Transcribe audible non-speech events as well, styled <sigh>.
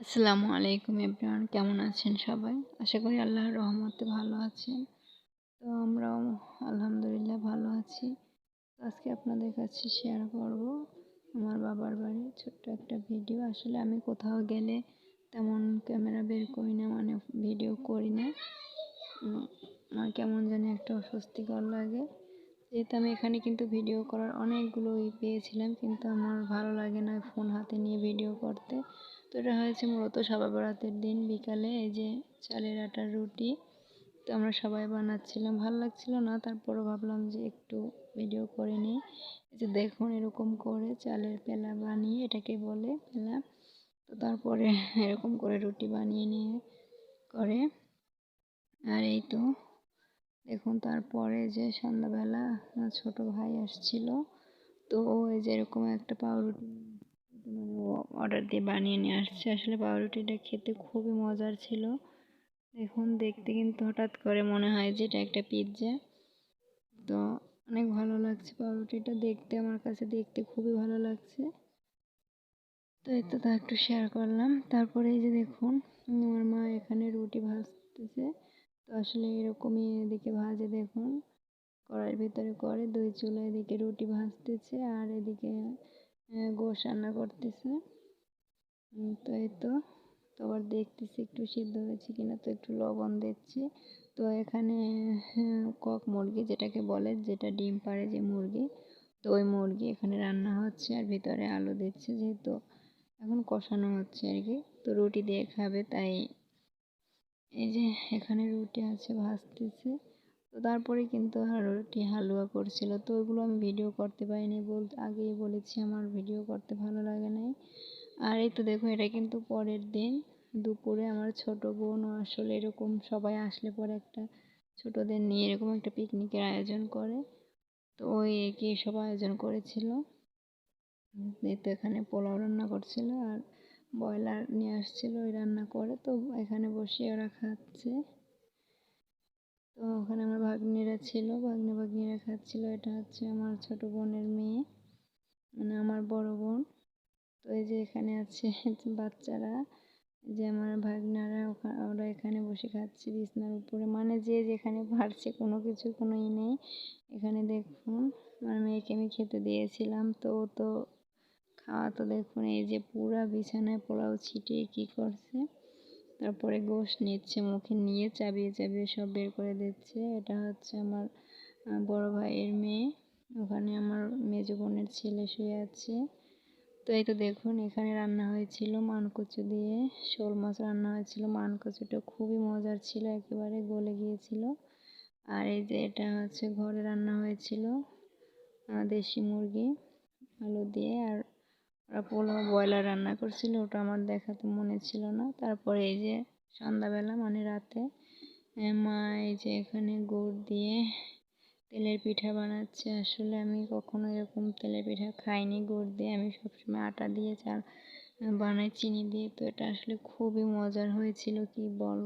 আসসালামু আলাইকুম এভরিওয়ান, কেমন আছেন সবাই? আশা করি আল্লাহর রহমতে ভালো আছেন। তো আমরাও আলহামদুলিল্লাহ ভালো আছি। আজকে আপনাদের কাছে শেয়ার করব আমার বাবার বাড়ি ছোট্ট একটা ভিডিও আসলে আমি কোথাও গেলে তেমন ক্যামেরা বের করি না মানে ভিডিও করি না। আমার কেমন জানি একটা অস্বস্তিকর লাগে। যেহেতু আমি এখানে কিন্তু ভিডিও করার অনেকগুলো ই পেয়েছিলাম, কিন্তু আমার ভালো লাগে না ফোন হাতে নিয়ে ভিডিও করতে। তো এটা হয়েছে মূলত সবাই বরাতের দিন, বিকালে এই যে চালের আটার রুটি, তো আমরা সবাই বানাচ্ছিলাম। ভালো লাগছিল না, তারপরও ভাবলাম যে একটু ভিডিও করে নিই। যে দেখুন এরকম করে চালের পেলা বানিয়ে, এটাকে বলে পেলা, তো তারপরে এরকম করে রুটি বানিয়ে নিয়ে করে। আর এই তো দেখুন তারপরে যে সন্ধ্যাবেলা আমার ছোটো ভাই আসছিল, তো ও এই যে এরকম একটা পাউরুটি মানে অর্ডার দিয়ে বানিয়ে নিয়ে আসছে। আসলে পাউরুটিটা খেতে খুবই মজার ছিল। দেখুন দেখতে কিন্তু হঠাৎ করে মনে হয় যে এটা একটা পিৎজা তো অনেক ভালো লাগছে পাউরুটিটা দেখতে, আমার কাছে দেখতে খুবই ভালো লাগছে। তো তো তা একটু শেয়ার করলাম। তারপরে এই যে দেখুন, আমার মা এখানে রুটি ভাজতেছে। তো আসলে এরকমই এদিকে ভাজে দেখুন। কড়াইয়ের ভিতরে করে দুই চুলা এদিকে রুটি ভাজতেছে আর এদিকে গোশ রান্না করতেছে। তো এই তো। তো আবার দেখতেছি একটু সিদ্ধ হয়েছে কিনা, তো একটু লবণ দিচ্ছি। তো এখানে কক মুরগি যেটাকে বলে, যেটা ডিম পাড়ে যে মুরগি, তো ওই মুরগি এখানে রান্না হচ্ছে আর ভিতরে আলু দিচ্ছে যেহেতু এখন কষানো হচ্ছে আর কি। তো রুটি দিয়ে খাবে তাই এই যে এখানে রুটি আছে, ভাজতেছে। তো তারপরে কিন্তু রুটি হালুয়া করছিল। তো ওইগুলো আমি ভিডিও করতে পারিনি বল আগেই বলেছি আমার ভিডিও করতে ভালো লাগে নাই। আর এই তো দেখো, এটা কিন্তু পরের দিন দুপুরে আমার ছোট বোনও আসলে এরকম সবাই আসলে পরে একটা ছোটদের নিয়ে এরকম একটা পিকনিকের আয়োজন করে। তো ওই কি সব আয়োজন করেছিল। এই তো এখানে পোলাও রান্না করছিল আর ব্রয়লার নিয়ে আসছিল, ওই রান্না করে। তো এখানে বসে ওরা খাচ্ছে। তো ওখানে আমার ভাগ্নিরা ছিল। ভাগ্নি ভাগ্নিরা খাচ্ছিল। এটা হচ্ছে আমার ছোট বোনের মেয়ে। মানে আমার বড় বোন। তো এই যে এখানে আছে <laughs> বাচ্চারা। যে আমার ভাগ্নারা ওরা এখানে বসে খাচ্ছে বিছনার উপরে। মানে যে যেখানে পারছে কোনো কিছু, কোনো ই নেই। এখানে দেখুন, আমার মেয়েকে আমি খেতে দিয়েছিলাম। তো তো তো দেখুন এই যে পুরা বিছানায় পোলাও ছিটিয়ে কি করছে? তারপরে গোশ নিচ্ছে, মুখে নিয়ে চাবিয়ে চাবিয়ে সব বের করে দিচ্ছে। এটা হচ্ছে আমার বড় ভাইয়ের মেয়ে। ওখানে আমার মেজ বোনের ছেলে শুয়ে আছে। তো এই তো দেখুন, এখানে রান্না হয়েছিল মানকচু দিয়ে। শোল মাছ রান্না হয়েছিল। মানকচুটা খুবই মজার ছিল, একেবারে গলে গিয়েছিল। আর এই যে এটা হচ্ছে ঘরে রান্না হয়েছিল দেশি মুরগি, আলু দিয়ে। আর ওরা পোলাও ব্রয়লার রান্না করছিল, ওটা আমার দেখাতে মনে ছিল না। তারপরে এই যে সন্ধ্যাবেলা মানে রাতে মা এই যে এখানে গুড় দিয়ে তেলের পিঠা বানাচ্ছে। আসলে আমি কখনো এরকম তেলের পিঠা খাইনি, গুড় দিয়ে। আমি সবসময় আটা দিয়ে চাল বানাই, চিনি দিয়ে। তো এটা আসলে খুবই মজার হয়েছিল, কি বলব?